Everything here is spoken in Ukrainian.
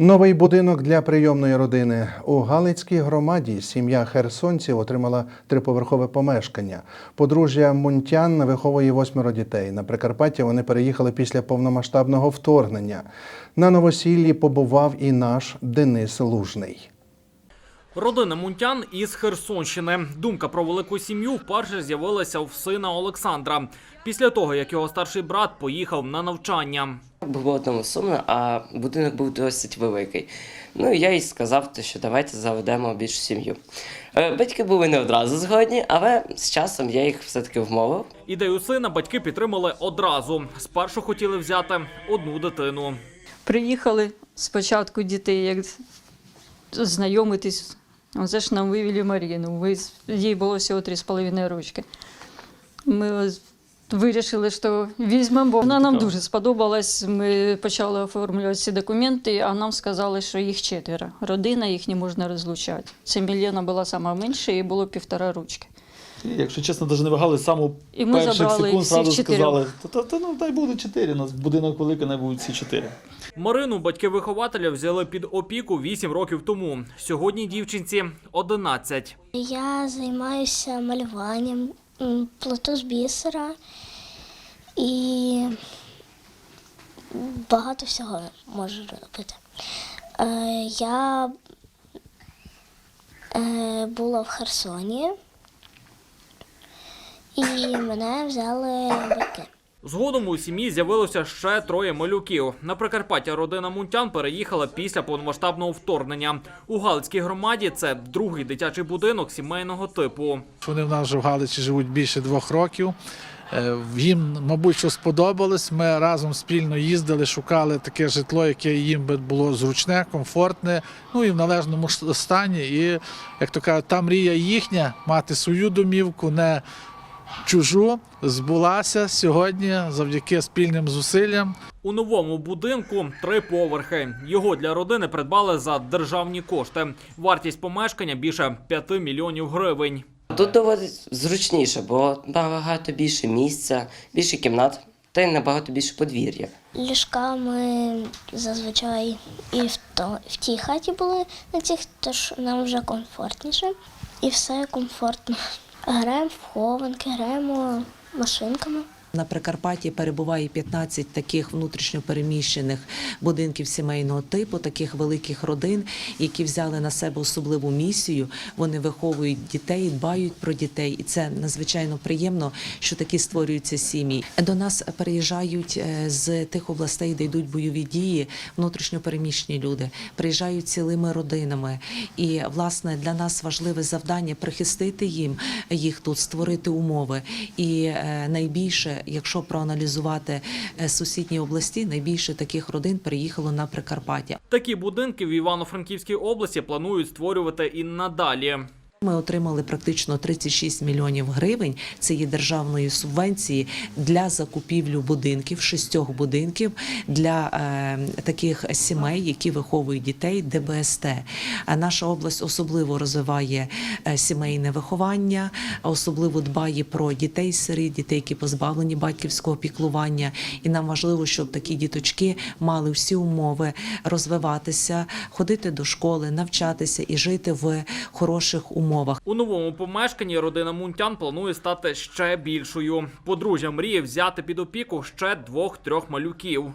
Новий будинок для прийомної родини у Галицькій громаді. Сім'я херсонців отримала триповерхове помешкання. Подружжя Мунтян виховує восьмеро дітей. На Прикарпаття вони переїхали після повномасштабного вторгнення. На новосіллі побував і наш Денис Лужний. Родина Мунтян із Херсонщини. Думка про велику сім'ю вперше з'явилася в сина Олександра після того, як його старший брат поїхав на навчання. Було одному сумно, а будинок був досить великий. Ну і я їй сказав, що давайте заведемо більшу сім'ю. Е, Батьки були не одразу згодні, але з часом я їх все-таки вмовив. Ідею сина батьки підтримали одразу. Спершу хотіли взяти одну дитину. Приїхали спочатку дітей, як знайомитись. Оце ж нам вивели Маріну. Їй було всього три з половиною ручки. Ми вирішили, що візьмемо, бо вона нам дуже сподобалась. Ми почали оформлювати всі документи, а нам сказали, що їх четверо. Родина їх не можна розлучати. Це Мілена була сама менша, їй було півтора ручки. І, Якщо чесно, навіть не вагали І ми перших забрали секунд всіх зразу чотирьох. сказали, то, то, то ну дай буде чотири. У нас будинок великий, не будуть всі чотири. Марину батьки вихователя взяли під опіку 8 років тому. Сьогодні дівчинці 11. Я займаюся малюванням, м, плету з бісера і багато всього можу робити. Е, Я е, була в Херсоні, і мене взяли батьки. Згодом у сім'ї з'явилося ще троє малюків. На Прикарпаття родина Мунтян переїхала після повномасштабного вторгнення. У Галицькій громаді це другий дитячий будинок сімейного типу. Вони в нас вже в Галичі живуть більше двох років. Е, Їм, мабуть, що сподобалось. Ми разом спільно їздили, шукали таке житло, яке їм би було зручне, комфортне, ну і в належному стані. І, як то кажуть, та мрія їхня мати свою домівку, не чужу, збулася сьогодні завдяки спільним зусиллям. У новому будинку три поверхи. Його для родини придбали за державні кошти. Вартість помешкання більше 5 мільйонів гривень. Тут доволі зручніше, бо набагато більше місця, більше кімнат, та й набагато більше подвір'я. Ліжка ми зазвичай і в, то, в тій хаті були на цих, тож нам вже комфортніше. І все комфортно. Граємо в хованки, граємо машинками. На Прикарпатті перебуває 15 таких внутрішньопереміщених будинків сімейного типу, таких великих родин, які взяли на себе особливу місію. Вони виховують дітей, дбають про дітей, і це надзвичайно приємно, що такі створюються сім'ї. До нас переїжджають е, з тих областей, де йдуть бойові дії, внутрішньопереміщені люди, приїжджають цілими родинами. І власне для нас важливе завдання прихистити їм їх тут, створити умови. І е, найбільше, якщо проаналізувати е, сусідні області, найбільше таких родин приїхало на Прикарпаття. Такі будинки в Івано-Франківській області планують створювати і надалі. Ми отримали практично 36 мільйонів гривень. Це є державної субвенції для закупівлю будинків, шістьох будинків для е, таких сімей, які виховують дітей ДБСТ. Наша область особливо розвиває е, сімейне виховання, особливо дбає про дітей сиріт, дітей, які позбавлені батьківського піклування. І нам важливо, щоб такі діточки мали всі умови розвиватися, ходити до школи, навчатися і жити в хороших умовах. У новому помешканні родина Мунтян планує стати ще більшою. Подружжя мріє взяти під опіку ще двох-трьох малюків.